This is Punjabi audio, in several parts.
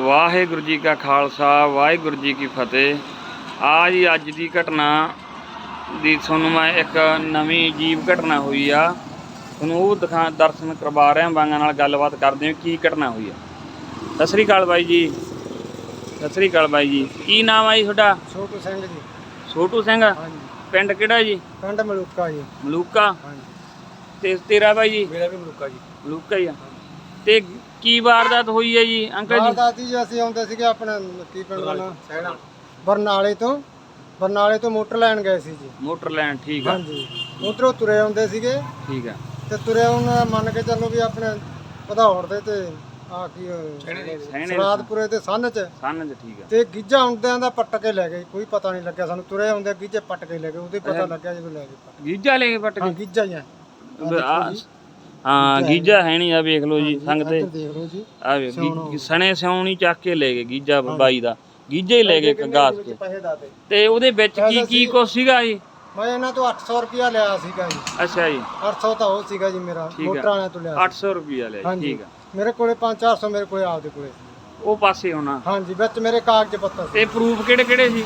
ਵਾਹਿਗੁਰੂ ਜੀ ਕਾ ਖਾਲਸਾ ਵਾਹਿਗੁਰੂ ਜੀ ਕੀ ਫਤਿਹ। ਆ ਜੀ ਅੱਜ ਦੀ ਘਟਨਾ ਦੀ ਤੁਹਾਨੂੰ ਮੈਂ ਇੱਕ ਨਵੀਂ ਜੀਵ ਘਟਨਾ ਹੋਈ ਆ। ਤੁਹਾਨੂੰ ਉਹ ਦਿਖਾ ਦਰਸ਼ਨ ਕਰਵਾ ਰਿਹਾ ਬਾਂਗਾ ਨਾਲ ਗੱਲਬਾਤ ਕਰਦੇ ਹਾਂ ਕੀ ਘਟਨਾ ਹੋਈ ਆ। ਸਤਿ ਸ੍ਰੀ ਅਕਾਲ ਬਾਈ ਜੀ। ਸਤਿ ਸ੍ਰੀ ਅਕਾਲ ਬਾਈ ਜੀ। ਕੀ ਨਾਮ ਆ ਜੀ ਤੁਹਾਡਾ? ਛੋਟੂ ਸਿੰਘ ਜੀ। ਛੋਟੂ ਸਿੰਘ। ਹਾਂਜੀ। ਪਿੰਡ ਕਿਹੜਾ ਜੀ? ਪਿੰਡ ਮਲੂਕਾ ਜੀ। ਮਲੂਕਾ। ਹਾਂਜੀ। ਤੇ ਤੇਰਾ ਬਾਈ ਜੀ? ਮੇਰਾ ਵੀ ਮਲੂਕਾ ਜੀ। ਮਲੂਕਾ ਹੀ ਆ। ਤੇ ਕੀ ਵਾਰਦਾਤ ਹੋਈ ਹੈ ਜੀ ਅੰਕਲ ਜੀ? ਦਾਦੀ ਜੀ ਅਸੀਂ ਆਉਂਦੇ ਸੀਗੇ ਆਪਣਾ ਕੀ ਪਿੰਡ ਦਾ ਨਾਮ? ਬਰਨਾਲੇ ਤੋਂ। ਬਰਨਾਲੇ ਤੋਂ ਮੋਟਰ ਲੈਣ ਗਏ ਸੀ ਜੀ। ਮੋਟਰ ਲੈਣ ਠੀਕ ਆ। ਹਾਂਜੀ। ਉਧਰੋਂ ਤੁਰੇ ਆਉਂਦੇ ਸੀਗੇ। ਠੀਕ ਆ। ਤੇ ਤੁਰੇ ਆਉਣ ਮੰਨ ਕੇ ਚੱਲੋ ਵੀ ਆਪਣੇ ਵਧੌੜ ਦੇ ਤੇ ਆ ਕੀ ਸਹਿਣੇ ਸਰਾਦਪੁਰੇ ਤੇ ਸੰਨ ਚ। ਸੰਨ ਚ ਠੀਕ ਆ। ਤੇ ਗਿੱਜਾ ਆਉਂਦਿਆਂ ਦਾ ਪੱਟ ਕੇ ਲੈ ਗਏ। ਕੋਈ ਪਤਾ ਨਹੀਂ ਲੱਗਿਆ ਸਾਨੂੰ। ਤੁਰੇ ਆਉਂਦੇ ਗਿੱਜੇ ਪੱਟ ਕੇ ਲੈ ਗਏ। ਉਹਦੇ ਪਤਾ ਲੱਗਿਆ ਜਦੋਂ ਲੈ ਗਏ ਗੀਜਾ ਲੈ ਕੇ ਪੱਟ ਹਾਂ ਕੇ ਗਿੱਜਾ ਹੀ ਆ। ਆ- ਹਾਂ ਗੀਜਾ ਹੈ ਨਹੀਂ ਆ ਵੇਖ ਲਓ ਜੀ ਸੰਗ ਤੇ ਇੱਧਰ ਦੇਖ ਲਓ ਜੀ। ਆ ਸਣੇ ਸਿਉਣੀ ਚੱਕ ਕੇ ਲੈ ਗਏ ਗੀਜਾ ਬਾਈ ਦਾ। ਗੀਜਾ ਹੀ ਲੈ ਗਏ ਕਗਾਸ ਕੇ। ਪੈਸੇ ਤੇ? ਉਹਦੇ ਵਿੱਚ ਕੀ ਕੀ ਕੁਛ ਸੀਗਾ ਜੀ? ਮੈਂ ਇਹਨਾਂ ਤੋਂ 800 ਰੁਪਿਆ ਲਿਆ ਸੀਗਾ ਜੀ। ਅੱਛਾ ਜੀ। 800 ਤਾਂ ਉਹ ਸੀਗਾ ਜੀ ਮੇਰਾ ਠੀਕ ਆ। ਮੋਟਰ ਵਾਲਿਆਂ ਤੋਂ ਲਿਆ 800 ਰੁਪਿਆ ਲਿਆ ਜੀ, ਹਾਂਜੀ। ਠੀਕ ਆ। ਮੇਰੇ ਕੋਲੇ 5-400 ਮੇਰੇ ਕੋਲੇ ਆਪਦੇ ਕੋਲੇ ਸੀ। ਉਹ ਪਾਸੇ ਹੋਣਾ। ਹਾਂਜੀ ਵਿੱਚ ਮੇਰੇ ਕਾਗਜ਼ ਪੱਤਰ ਸੀ। ਤੇ ਪ੍ਰੂਫ ਕਿਹੜੇ ਕਿਹੜੇ ਸੀ?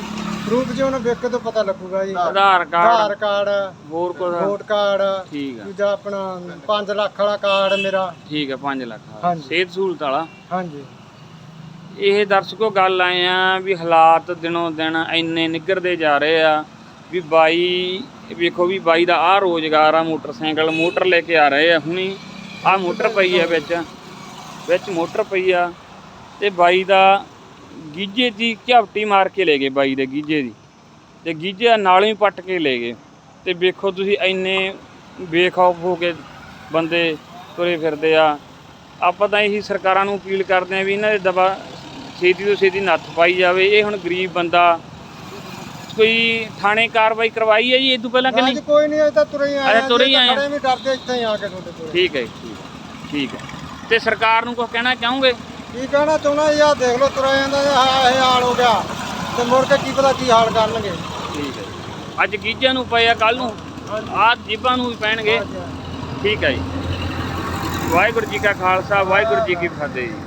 ਪ੍ਰੂਫ ਜੀ ਉਹਨੂੰ ਵੇਖ ਕੇ ਤਾਂ ਪਤਾ ਲੱਗੂਗਾ ਜੀ। ਆਧਾਰ ਕਾਰਡ। ਆਧਾਰ ਕਾਰਡ ਹੋਰ ਕੁਛ? ਵੋਟ ਕਾਰਡ ਠੀਕ ਆ। ਦੂਜਾ ਆਪਣਾ 5 ਲੱਖ ਵਾਲਾ ਕਾਰਡ ਮੇਰਾ। ਠੀਕ ਆ 5 ਲੱਖ ਹਾਂਜੀ। ਸਿਹਤ ਸਹੂਲਤ ਵਾਲਾ? ਹਾਂਜੀ। ਇਹ ਦਰਸ਼ਕੋ ਗੱਲ ਆਏ ਆ ਵੀ ਹਾਲਾਤ ਦਿਨੋਂ ਦਿਨ ਇੰਨੇ ਨਿੱਘਰਦੇ ਜਾ ਰਹੇ ਆ ਵੀ ਬਾਈ ਵੇਖੋ ਵੀ ਬਾਈ ਦਾ ਆ ਰੋਜ਼ਗਾਰ ਆ ਮੋਟਰਸਾਈਕਲ ਮੋਟਰ ਲੈ ਕੇ ਆ ਰਹੇ ਆ ਹੁਣੀ। ਆ ਮੋਟਰ ਪਈ ਆ ਵਿੱਚ ਵਿੱਚ ਮੋਟਰ ਪਈ ਆ ਤੇ ਬਾਈ ਦਾ ਗੀਜੇ ਦੀ ਝਪਟੀ ਮਾਰ ਕੇ ਲੈ ਗਏ ਬਾਈ ਦੇ ਗੀਜੇ ਦੀ। ਤੇ ਗੀਜੇ ਨਾਲੋਂ ਹੀ ਪੱਟ ਕੇ ਲੈ ਗਏ। ਤੇ ਵੇਖੋ ਤੁਸੀਂ ਇੰਨੇ ਬੇਖੌਫ ਹੋ ਕੇ ਬੰਦੇ ਤੁਰੇ ਫਿਰਦੇ ਆ। ਆਪਾਂ ਤਾਂ ਇਹੀ ਸਰਕਾਰਾਂ ਨੂੰ ਅਪੀਲ ਕਰਦੇ ਆ ਵੀ ਇਹਨਾਂ ਦੇ ਦਬਾ ਛੇਤੀ ਤੋਂ ਛੇਤੀ ਨੱਥ ਪਾਈ ਜਾਵੇ। ਇਹ ਹੁਣ ਗਰੀਬ ਬੰਦਾ ਕੋਈ ਥਾਣੇ ਕਾਰਵਾਈ ਕਰਵਾਈ ਹੈ ਜੀ ਇਹ ਤੋਂ ਪਹਿਲਾਂ ਕਿ ਨਹੀਂ? ਕੋਈ ਨਹੀਂ ਅਜੇ ਤਾਂ ਤੁਰੇ ਹੀ ਆਏ ਅੱਛਾ, ਤੁਰੇ ਹੀ ਆਏ ਆ। ਵੀ ਡਰਦੇ ਇੱਥੇ ਆ ਕੇ ਤੁਹਾਡੇ ਕੋਲ। ਠੀਕ ਹੈ ਜੀ, ਠੀਕ ਹੈ। ਠੀਕ ਹੈ। ਤੇ ਸਰਕਾਰ ਨੂੰ ਕੁਝ ਕਹਿਣਾ ਚਾਹੋਗੇ? ਕੀ ਕਹਿਣਾ ਚਾਹੁੰਦਾ ਜੀ? ਆਹ ਦੇਖ ਲਓ ਤੁਰਿਆ ਜਾਂਦਾ ਇਹ ਹਾਲ ਹੋ ਗਿਆ। ਤੇ ਮੁੜ ਕੇ ਕੀ ਪਤਾ ਕੀ ਹਾਲ ਕਰਨਗੇ। ਠੀਕ ਹੈ ਜੀ। ਅੱਜ ਗੀਜਿਆਂ ਨੂੰ ਪਏ ਆ ਕੱਲ ਨੂੰ। ਆਹ ਜੀਬਾਂ ਨੂੰ ਵੀ ਪੈਣਗੇ। ਠੀਕ ਹੈ ਜੀ। ਵਾਹਿਗੁਰੂ ਜੀ ਕਾ ਖਾਲਸਾ ਵਾਹਿਗੁਰੂ ਜੀ ਕੀ ਫਤਿਹ ਜੀ।